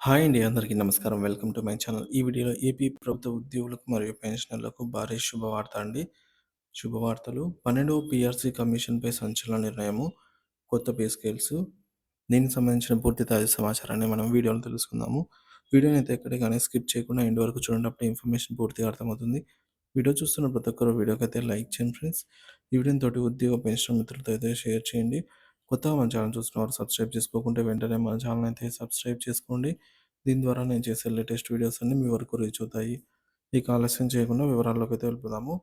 Hi అండి. అందరికీ నమస్కారం. Welcome to my channel. ఈ వీడియోలో ఏపీ ప్రభుత్వ ఉద్యోగులకు మరియు పెన్షనర్లకు భారీ శుభవార్త అండి. శుభవార్తలు పన్నెండవ పిఆర్సీ కమిషన్‌పై సంచలన నిర్ణయము, కొత్త పే స్కేల్స్. దీనికి సంబంధించిన పూర్తి తాజా సమాచారాన్ని మనం వీడియోలో తెలుసుకుందాము. వీడియోని అయితే ఎక్కడ కానీ స్కిప్ చేయకుండా ఎండ్ వరకు చూడండి. ఇన్ఫర్మేషన్ పూర్తిగా అర్థమవుతుంది. వీడియో చూస్తున్న ప్రతి ఒక్కరు వీడియోకైతే లైక్ చేయండి ఫ్రెండ్స్. ఈ వీడియోని తోటి ఉద్యోగ పెన్షన్ మిత్రులతో అయితే షేర్ చేయండి. కొత్తగా మన ఛానల్ చూస్తున్నవారు సబ్స్క్రైబ్ చేసుకోకుంటే వెంటనే మన ఛానల్ అయితే సబ్స్క్రైబ్ చేసుకోండి. దీని ద్వారా నేను చేసే లేటెస్ట్ వీడియోస్ అన్నీ మీ వరకు రీచ్ అవుతాయి. ఇక ఆలస్యం చేయకుండా వివరాల్లోకి అయితే వెళ్ళిపోదాము.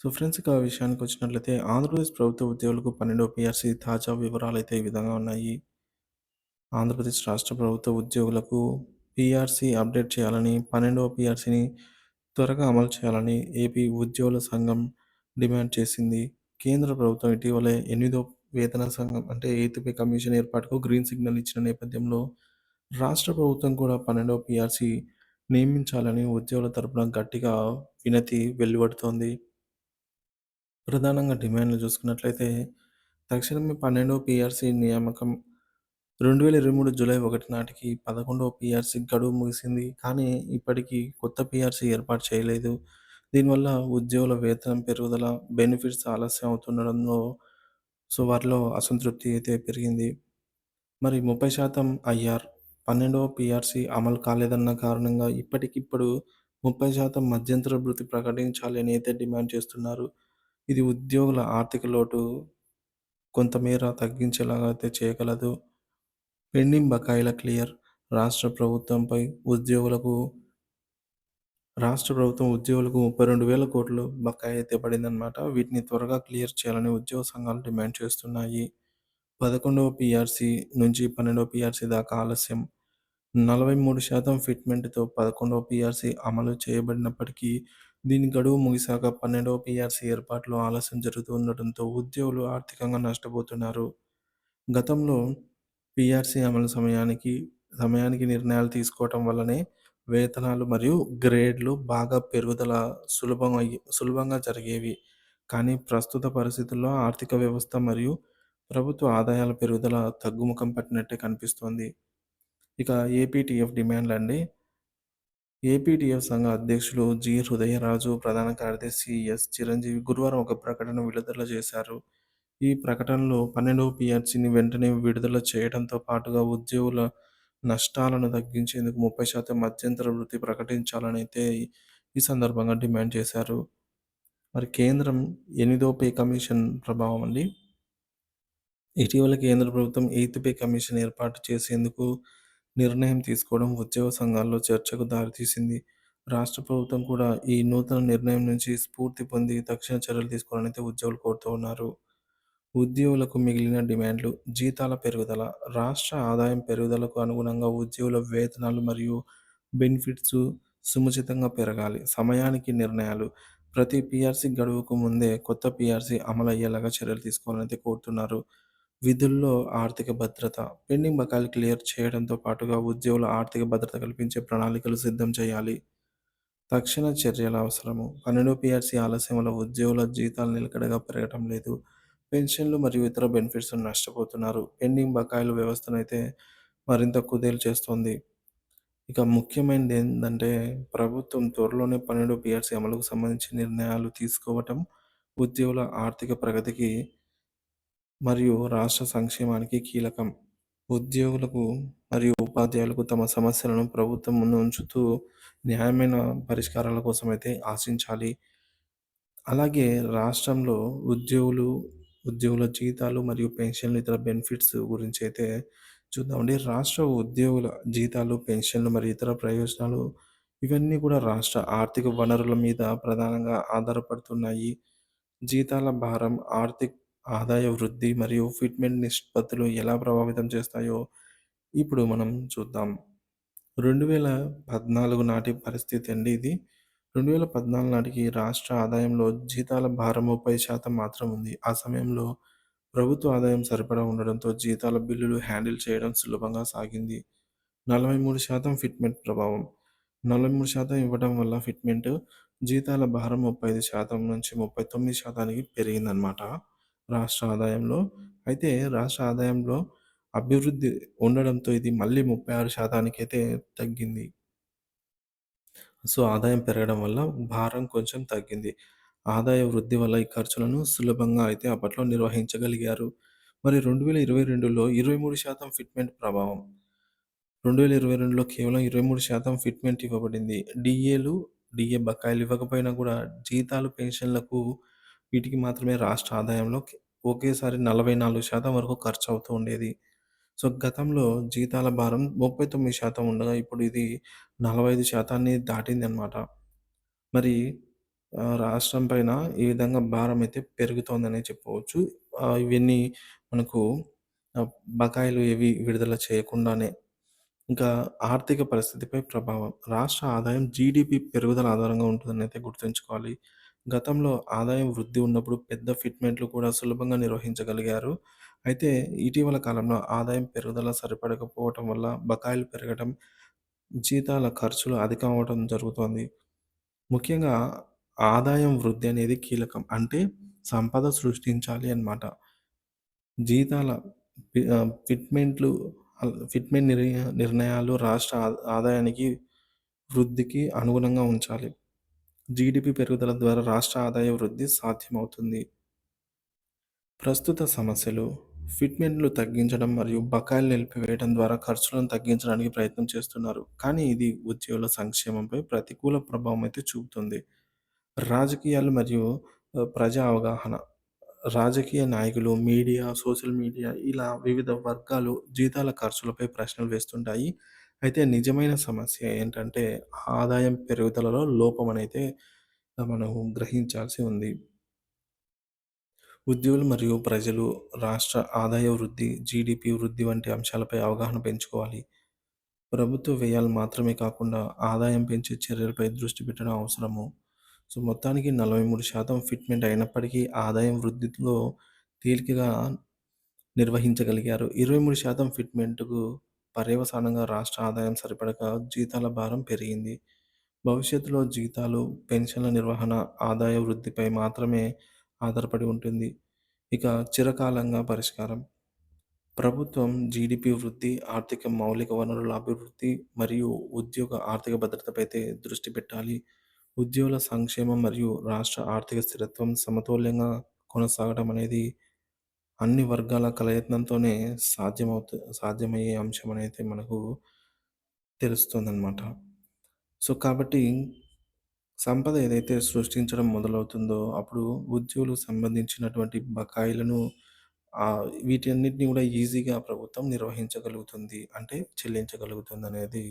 సో ఫ్రెండ్స్ ఇక విషయానికి వచ్చినట్లయితే ఆంధ్రప్రదేశ్ ప్రభుత్వ ఉద్యోగులకు 12వ పీఆర్సీ తాజా వివరాలైతే ఈ విధంగా ఉన్నాయి. ఆంధ్రప్రదేశ్ రాష్ట్ర ప్రభుత్వ ఉద్యోగులకు పిఆర్సీ అప్డేట్ చేయాలని, 12వ పీఆర్సీని త్వరగా అమలు చేయాలని ఏపీ ఉద్యోగుల సంఘం డిమాండ్ చేసింది. కేంద్ర ప్రభుత్వం ఇటీవలే ఎనిమిదో వేతన సంఘం అంటే ఎయిత్ పే కమిషన్ ఏర్పాటుకు గ్రీన్ సిగ్నల్ ఇచ్చిన నేపథ్యంలో రాష్ట్ర ప్రభుత్వం కూడా పన్నెండవ పిఆర్సీ నియమించాలని ఉద్యోగుల తరపున గట్టిగా వినతి వెలువడుతోంది. ప్రధానంగా డిమాండ్లు చూసుకున్నట్లయితే తక్షణమే పన్నెండవ పిఆర్సీ నియామకం 2023 జూలై ఒకటి నాటికి పదకొండవ పిఆర్సీ గడువు ముగిసింది. కానీ ఇప్పటికీ కొత్త పిఆర్సీ ఏర్పాటు చేయలేదు. దీనివల్ల ఉద్యోగుల వేతనం పెరుగుదల, బెనిఫిట్స్ ఆలస్యం అవుతుండడంలో సో వారిలో అసంతృప్తి అయితే పెరిగింది. మరి 30% ఐఆర్, పన్నెండవ పిఆర్సి అమలు కాలేదన్న కారణంగా ఇప్పటికిప్పుడు 30% మధ్యంతర వృత్తి ప్రకటించాలి అని అయితే డిమాండ్ చేస్తున్నారు. ఇది ఉద్యోగుల ఆర్థిక లోటు కొంతమేర తగ్గించేలాగా అయితే చేయగలదు. పెండింగ్ బకాయిల క్లియర్ రాష్ట్ర ప్రభుత్వంపై ఉద్యోగులకు రాష్ట్ర ప్రభుత్వం ఉద్యోగులకు 32,000 కోట్లు బకాయి అయితే పడిందనమాట. వీటిని త్వరగా క్లియర్ చేయాలని ఉద్యోగ సంఘాలు డిమాండ్ చేస్తున్నాయి. పదకొండవ పిఆర్సీ నుంచి 12వ పీఆర్సీ దాకా ఆలస్యం 43% ఫిట్మెంట్‌తో 11వ పీఆర్సీ అమలు చేయబడినప్పటికీ దీని గడువు ముగిశాక 12వ పీఆర్సీ ఏర్పాట్లో ఆలస్యం జరుగుతుండటంతో ఉద్యోగులు ఆర్థికంగా నష్టపోతున్నారు. గతంలో పిఆర్సి అమలు సమయానికి సమయానికి నిర్ణయాలు తీసుకోవటం వల్లనే వేతనాలు మరియు గ్రేడ్‌లు బాగా పెరుగుదల సులభం అయ్యి సులభంగా జరిగేవి. కానీ ప్రస్తుత పరిస్థితుల్లో ఆర్థిక వ్యవస్థ మరియు ప్రభుత్వ ఆదాయాల పెరుగుదల తగ్గుముఖం పట్టినట్టే కనిపిస్తోంది. ఇక ఏపీటీఎఫ్ డిమాండ్లండి. ఏపీటీఎఫ్ సంఘ అధ్యక్షులు జి. హృదయరాజు, ప్రధాన కార్యదర్శి ఎస్. చిరంజీవి గురువారం ఒక ప్రకటన విడుదల చేశారు. ఈ ప్రకటనలో పన్నెండు పిఆర్సీని వెంటనే విడుదల చేయడంతో పాటుగా ఉద్యోగుల నష్టాలను తగ్గించేందుకు 30% మధ్యంతర వృత్తి ప్రకటించాలని అయితే ఈ సందర్భంగా డిమాండ్ చేశారు. మరి కేంద్రం ఎనిమిదో పే కమిషన్ ప్రభావం అండి. ఇటీవల కేంద్ర ప్రభుత్వం ఎయిత్ పే కమిషన్ ఏర్పాటు చేసేందుకు నిర్ణయం తీసుకోవడం ఉద్యోగ సంఘాల్లో చర్చకు దారితీసింది. రాష్ట్ర ప్రభుత్వం కూడా ఈ నూతన నిర్ణయం నుంచి స్ఫూర్తి పొంది తక్షణ చర్యలు తీసుకోవాలని అయితే ఉద్యోగులు కోరుతూ ఉన్నారు. ఉద్యోగులకు మిగిలిన డిమాండ్లు జీతాల పెరుగుదల రాష్ట్ర ఆదాయం పెరుగుదలకు అనుగుణంగా ఉద్యోగుల వేతనాలు మరియు బెనిఫిట్స్ సముచితంగా పెరగాలి. సమయానికి నిర్ణయాలు ప్రతి పీఆర్సీ గడువుకు ముందే కొత్త పీఆర్సీ అమలయ్యేలాగా చర్యలు తీసుకోవాలని కోరుతున్నారు. విధుల్లో ఆర్థిక భద్రత పెండింగ్ బకాయిలు క్లియర్ చేయడంతో పాటుగా ఉద్యోగుల ఆర్థిక భద్రత కల్పించే ప్రణాళికలు సిద్ధం చేయాలి. తక్షణ చర్యల అవసరము పన్నెండు పిఆర్సీ ఆలస్యం వల్ల ఉద్యోగుల జీతాలు నిలకడగా పెరగటం లేదు. పెన్షన్లు మరియు ఇతర బెనిఫిట్స్ నష్టపోతున్నారు. పెండింగ్ బకాయిల వ్యవస్థను అయితే మరింత కుదేలు చేస్తుంది ఇక ముఖ్యమైనది ఏంటంటే ప్రభుత్వం త్వరలోనే 12వ పీఆర్సీ అమలుకు సంబంధించి నిర్ణయాలు తీసుకోవటం ఉద్యోగుల ఆర్థిక ప్రగతికి మరియు రాష్ట్ర సంక్షేమానికి కీలకం. ఉద్యోగులకు మరియు ఉపాధ్యాయులకు తమ సమస్యలను ప్రభుత్వం ముందు ఉంచుతూ న్యాయమైన పరిష్కారాల కోసం అయితే ఆశించాలి. అలాగే రాష్ట్రంలో ఉద్యోగులు, ఉద్యోగుల జీతాలు మరియు పెన్షన్లు ఇతర బెనిఫిట్స్ గురించి అయితే చూద్దామండి. రాష్ట్ర ఉద్యోగుల జీతాలు, పెన్షన్లు మరియు ఇతర ప్రయోజనాలు ఇవన్నీ కూడా రాష్ట్ర ఆర్థిక వనరుల మీద ప్రధానంగా ఆధారపడుతున్నాయి. జీతాల భారం ఆర్థిక ఆదాయ వృద్ధి మరియు ఫిట్మెంట్ నిష్పత్తులు ఎలా ప్రభావితం చేస్తాయో ఇప్పుడు మనం చూద్దాం. 2014 నాటి పరిస్థితి అండి ఇది. 2014 నాటికి రాష్ట్ర ఆదాయంలో జీతాల భారం 30% మాత్రం ఉంది. ఆ సమయంలో ప్రభుత్వ ఆదాయం సరిపడా ఉండడంతో జీతాల బిల్లులు హ్యాండిల్ చేయడం సులభంగా సాగింది. 43% ఫిట్మెంట్ ప్రభావం 43% ఇవ్వడం వల్ల ఫిట్మెంట్ జీతాల భారం 35% నుంచి ముప్పై తొమ్మిది శాతానికి పెరిగిందనమాట రాష్ట్ర ఆదాయంలో. అయితే రాష్ట్ర ఆదాయంలో అభివృద్ధి ఉండడంతో ఇది మళ్ళీ 36% అయితే తగ్గింది. సో, ఆదాయం పెరగడం వల్ల భారం కొంచెం తగ్గింది. ఆదాయ వృద్ధి వల్ల ఈ ఖర్చులను సులభంగా అయితే అప్పట్లో నిర్వహించగలిగారు. మరి 2022లో 23% ఫిట్‌మెంట్ ప్రభావం. 2022లో కేవలం 23% ఫిట్‌మెంట్ ఇవ్వబడింది. డిఏలు డిఏ బకాయిలు ఇవ్వకపోయినా కూడా జీతాలు, పెన్షన్లకు వీటికి మాత్రమే రాష్ట్ర ఆదాయంలో ఒకేసారి నలభై నాలుగు శాతం వరకు ఖర్చు అవుతూ ఉండేది. సో, గతంలో జీతాల భారం 39% ఉండగా ఇప్పుడు ఇది నలభై ఐదు శాతాన్ని దాటింది అనమాట మరి రాష్ట్రం పైన ఈ విధంగా భారం అయితే పెరుగుతోందనే చెప్పవచ్చు ఇవన్నీ మనకు బకాయిలు ఏవి విడుదల చేయకుండానే. ఇంకా ఆర్థిక పరిస్థితిపై ప్రభావం. రాష్ట్ర ఆదాయం జీడిపి పెరుగుదల ఆధారంగా ఉంటుందని అయితే గుర్తుంచుకోవాలి. గతంలో ఆదాయం వృద్ధి ఉన్నప్పుడు పెద్ద ఫిట్‌మెంట్‌లు కూడా సులభంగా నిర్వహించగలిగారు. అయితే ఇటీవల కాలంలో ఆదాయం పెరుగుదల సరిపడకపోవటం వల్ల బకాయిలు పెరగటం, జీతాల ఖర్చులు అధికమవ్వటం జరుగుతోంది. ముఖ్యంగా ఆదాయం వృద్ధి అనేది కీలకం. అంటే సంపద సృష్టించాలి అన్నమాట. జీతాల ఆహ్, ఫిట్‌మెంట్‌లు ఆహ్, ఫిట్‌మెంట్ నిర్య నిర్ణయాలు రాష్ట్ర ఆ ఆదాయానికి, వృద్ధికి అనుగుణంగా ఉంచాలి. జీడీపీ పెరుగుదల ద్వారా రాష్ట్ర ఆదాయ వృద్ధి సాధ్యమవుతుంది. ప్రస్తుత సమస్యలు ఫిట్‌మెంట్‌లు తగ్గించడం మరియు బకాయిలు నిలిపివేయడం ద్వారా ఖర్చులను తగ్గించడానికి ప్రయత్నం చేస్తున్నారు. కానీ ఇది ఉద్యోగుల సంక్షేమంపై ప్రతికూల ప్రభావం అయితే చూపుతుంది. రాజకీయాలు మరియు ఆహ్, ప్రజా అవగాహన. రాజకీయ నాయకులు, మీడియా, సోషల్ మీడియా ఇలా వివిధ వర్గాలు జీతాల ఖర్చులపై ప్రశ్నలు వేస్తుంటాయి. అయితే నిజమైన సమస్య ఏంటంటే ఆదాయం పెరుగుదలలో లోపమనైతే మనం గ్రహించాల్సి ఉంది. ఉద్యోగులు మరియు ప్రజలు రాష్ట్ర ఆదాయ వృద్ధి, జీడిపి వృద్ధి వంటి అంశాలపై అవగాహన పెంచుకోవాలి. ప్రభుత్వ వ్యయాలు మాత్రమే కాకుండా ఆదాయం పెంచే చర్యలపై దృష్టి పెట్టడం అవసరము. సో, మొత్తానికి 43% ఫిట్‌మెంట్ అయినప్పటికీ ఆదాయం వృద్ధిలో తేలికగా నిర్వహించగలిగారు. 23% ఫిట్‌మెంట్‌కు పర్యవసానంగా రాష్ట్ర ఆదాయం సరిపడక జీతాల భారం పెరిగింది. భవిష్యత్తులో జీతాలు, పెన్షన్ల నిర్వహణ ఆదాయ వృద్ధిపై మాత్రమే ఆధారపడి ఉంటుంది. ఇక చిరకాలంగా పరిష్కారం. ప్రభుత్వం జీడిపి వృద్ధి, ఆర్థిక మౌలిక వనరుల అభివృద్ధి మరియు ఉద్యోగ ఆర్థిక భద్రతపై దృష్టి పెట్టాలి. ఉద్యోగుల సంక్షేమం మరియు రాష్ట్ర ఆర్థిక స్థిరత్వం సమతుల్యంగా కొనసాగడం అనేది అన్ని వర్గాల కలయత్నంతోనే సాధ్యమవుతు సాధ్యమయ్యే అంశం అనేది మనకు తెలుస్తుందన్నమాట సో, కాబట్టి సంపద ఏదైతే సృష్టించడం మొదలవుతుందో అప్పుడు ఉద్యోగులకు సంబంధించినటువంటి బకాయిలను వీటన్నిటిని కూడా ఈజీగా ప్రభుత్వం నిర్వహించగలుగుతుంది. అంటే చెల్లించగలుగుతుందనేది